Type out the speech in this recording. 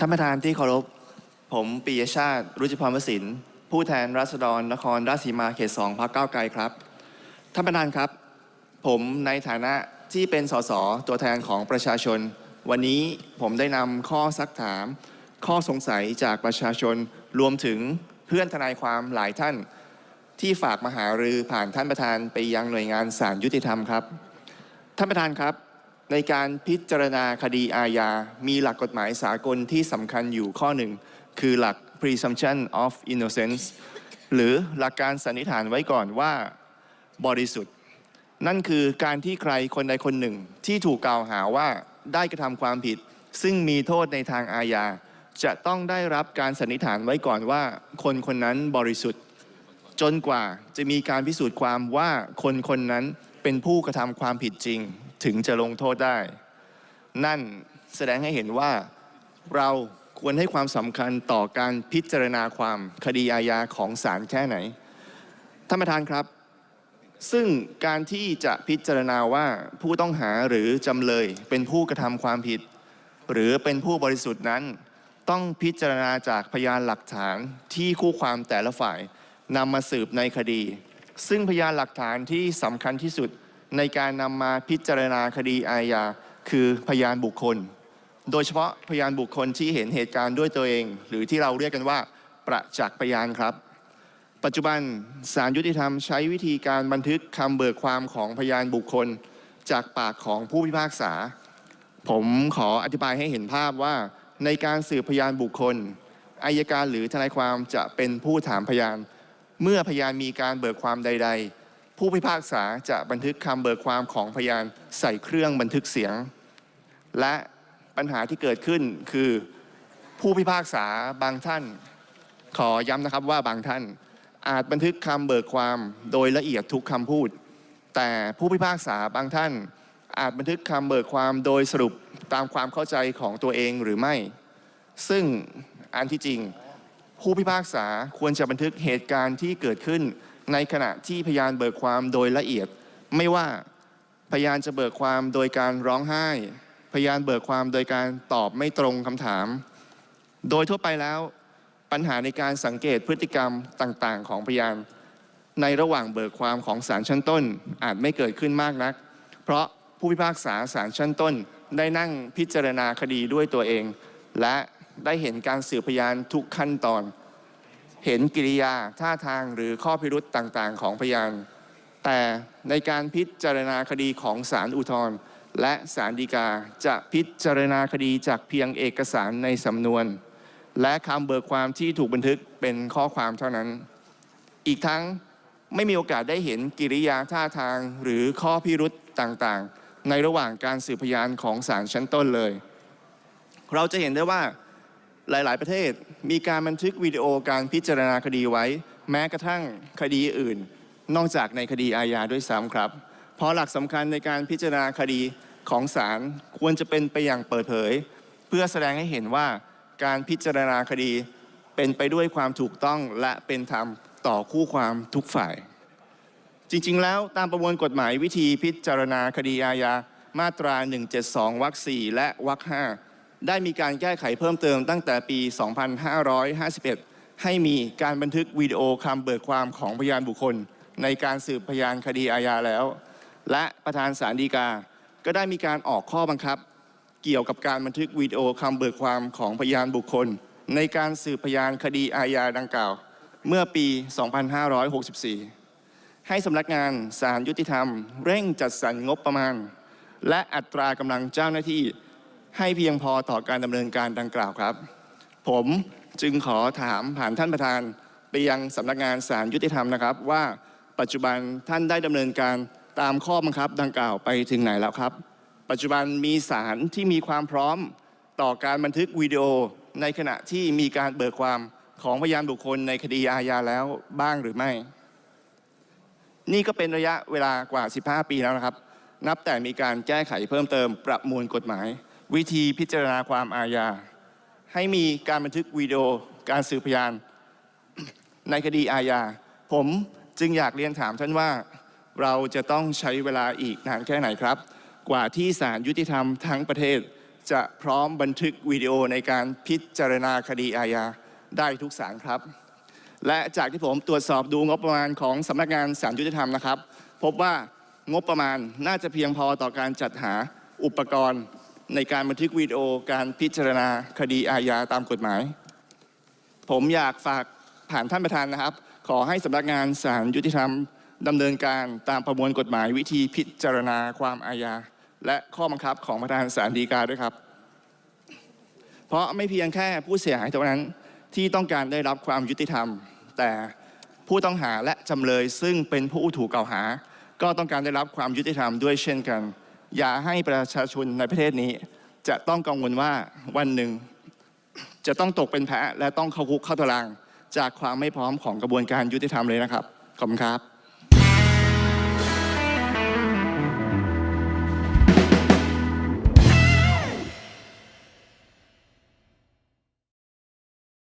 ท่านประธานที่เคารพ ผมปียชาติ รุจิพรวสินผู้แทนราษฎรนครราชสีมาเขตสองพักเก้าไกลครับ ท่านประธานครับ ผมในฐานะที่เป็นสสตัวแทนของประชาชน วันนี้ผมได้นำข้อซักถาม ข้อสงสัยจากประชาชนรวมถึงเพื่อนทนายความหลายท่าน ที่ฝากมาหารือผ่านท่านประธานไปยังหน่วยงานศาลยุติธรรมครับ ท่านประธานครับ ในการพิจารณาคดีอาญา มีหลักกฎหมายสากลที่สำคัญอยู่ข้อหนึ่ง คือหลัก presumption of innocence หรือหลักการสันนิษฐานไว้ก่อนว่าบริสุทธิ์ นั่นคือการที่ใครคนใดคนหนึ่งที่ถูกกล่าวหาว่าได้กระทำความผิด ซึ่งมีโทษในทางอาญา จะต้องได้รับการสันนิษฐานไว้ก่อนว่า คนคนนั้นบริสุทธิ์ จนกว่าจะมีการพิสูจน์ความว่าคนคนนั้นเป็นผู้กระทำความผิดจริง ถึงจะลงโทษได้ นั่นแสดงให้เห็นว่าเราควรให้ความสำคัญต่อการพิจารณาความคดีอาญาของศาลแค่ไหน ท่านประธานครับ ซึ่งการที่จะพิจารณาว่าผู้ต้องหาหรือจำเลยเป็นผู้กระทำความผิด หรือเป็นผู้บริสุทธิ์นั้น ต้องพิจารณาจากพยานหลักฐานที่คู่ความแต่ละฝ่ายนำมาสืบในคดี ซึ่งพยานหลักฐานที่สำคัญที่สุด ในการนำมาพิจารณาคดีอาญาคือพยานบุคคล โดยเฉพาะพยานบุคคลที่เห็นเหตุการณ์ด้วยตัวเอง หรือที่เราเรียกกันว่า ประจักษ์พยานครับ ปัจจุบันศาลยุติธรรมใช้วิธีการบันทึกคำเบิกความของพยานบุคคล จากปากของผู้พิพากษา ผมขออธิบายให้เห็นภาพว่า ในการสืบพยานบุคคลอายการหรือทนายความจะเป็นผู้ถามพยาน เมื่อพยานมีการเบิกความใด ๆ ผู้พิพากษาจะบันทึกคำเบิกความของพยานใส่เครื่องบันทึกเสียง และปัญหาที่เกิดขึ้นคือผู้พิพากษาบางท่าน ขอย้ำนะครับว่าบางท่านอาจบันทึกคำเบิกความโดยละเอียดทุกคำพูด แต่ผู้พิพากษาบางท่าน อาจบันทึกคำเบิกความโดยสรุปตามความเข้าใจของตัวเองหรือไม่ ซึ่งอันที่จริง ผู้พิพากษาควรจะบันทึกเหตุการณ์ที่เกิดขึ้น ในขณะที่พยานเบิกความโดยละเอียด ไม่ว่าพยานจะเบิกความโดยการร้องไห้ พยานเบิกความโดยการตอบไม่ตรงคำถาม โดยทั่วไปแล้วปัญหาในการสังเกตพฤติกรรมต่างๆ ของพยาน ในระหว่างเบิกความของศาลชั้นต้นอาจไม่เกิดขึ้นมากนัก เพราะผู้พิพากษาศาลชั้นต้นได้นั่งพิจารณาคดีด้วยตัวเอง และได้เห็นการสืบพยานทุกขั้นตอน เห็นกิริยาท่าทางหรือข้อพิรุษต่างๆ ของพยาน แต่ในการพิจารณาคดีของศาลอุทธรณ์และศาลฎีกาจะพิจารณาคดีจากเพียงเอกสารในสำนวน และคำเบิกความที่ถูกบันทึกเป็นข้อความเท่านั้น อีกทั้งไม่มีโอกาสได้เห็นกิริยาท่าทางหรือข้อพิรุษต่างๆ ในระหว่างการสืบพยานของศาลชั้นต้นเลย เราจะเห็นได้ว่า หลาย ๆ ประเทศมีการบันทึกวิดีโอการพิจารณาคดีไว้ แม้กระทั่งคดีอื่น นอกจากในคดีอาญาด้วยซ้ำครับ เพราะหลักสำคัญในการพิจารณาคดีของศาลควรจะเป็นไปอย่างเปิดเผย เพื่อแสดงให้เห็นว่าการพิจารณาคดีเป็นไปด้วยความถูกต้องและเป็นธรรมต่อคู่ความทุกฝ่าย จริง ๆ แล้วตามประมวลกฎหมายวิธีพิจารณาคดีอาญามาตรา 172 วรรค 4 และวรรค 5 ได้มีการแก้ไขเพิ่มเติมตั้งแต่ปี 2551 ให้มีการบันทึกวิดีโอคำเบิกความของพยานบุคคล ในการสืบพยานคดีอาญาแล้ว และประธานศาลฎีกา ก็ได้มีการออกข้อบังคับ เกี่ยวกับการบันทึกวิดีโอคำเบิกความของพยานบุคคล ในการสืบพยานคดีอาญาดังกล่าว เมื่อปี 2564 ให้สำนักงานศาลยุติธรรม เร่งจัดสรรงบประมาณ และอัตรากำลังเจ้าหน้าที่ ให้เพียงพอต่อการดำเนินการดังกล่าวครับ ผมจึงขอถามผ่านท่านประธานไปยังสำนักงานศาลยุติธรรมนะครับ ว่าปัจจุบันท่านได้ดำเนินการตามข้อบังคับดังกล่าวไปถึงไหนแล้วครับ ปัจจุบันมีศาลที่มีความพร้อมต่อการบันทึกวิดีโอในขณะที่มีการเบิกความของพยานบุคคลในคดีอาญาแล้วบ้างหรือไม่ นี่ก็เป็นระยะเวลากว่า 15 ปีแล้วนะครับ นับแต่มีการแก้ไขเพิ่มเติมประมวลกฎหมาย วิธีพิจารณาความอาญา ให้มีการบันทึกวิดีโอการสืบพยาน ในคดีอาญา ผมจึงอยากเรียนถามท่านว่า เราจะต้องใช้เวลาอีกนานแค่ไหนครับ กว่าที่ศาลยุติธรรมทั้งประเทศ จะพร้อมบันทึกวิดีโอในการพิจารณาคดีอาญาได้ทุกศาลครับ และจากที่ผมตรวจสอบดูงบประมาณของสำนักงานศาลยุติธรรมนะครับ พบว่างบประมาณน่าจะเพียงพอต่อการจัดหาอุปกรณ์ ในการบันทึกวิดีโอการพิจารณาคดีอาญาตามกฎหมาย ผมอยากฝากผ่านท่านประธานนะครับ ขอให้สำนักงานศาลยุติธรรมดำเนินการตามประมวลกฎหมายวิธีพิจารณาความอาญา และข้อบังคับของประธานศาลฎีกาด้วยครับ เพราะไม่เพียงแค่ผู้เสียหายเท่านั้นที่ต้องการได้รับความยุติธรรม แต่ผู้ต้องหาและจำเลยซึ่งเป็นผู้ถูกกล่าวหา ก็ต้องการได้รับความยุติธรรมด้วยเช่นกัน อย่าให้ประชาชนในประเทศนี้ จะต้องกังวลว่าวันหนึ่ง จะต้องตกเป็นแพ้และต้องเข้าคุกเข้าตาราง จากความไม่พร้อมของกระบวนการยุติธรรมเลยนะครับ ขอบคุณครับ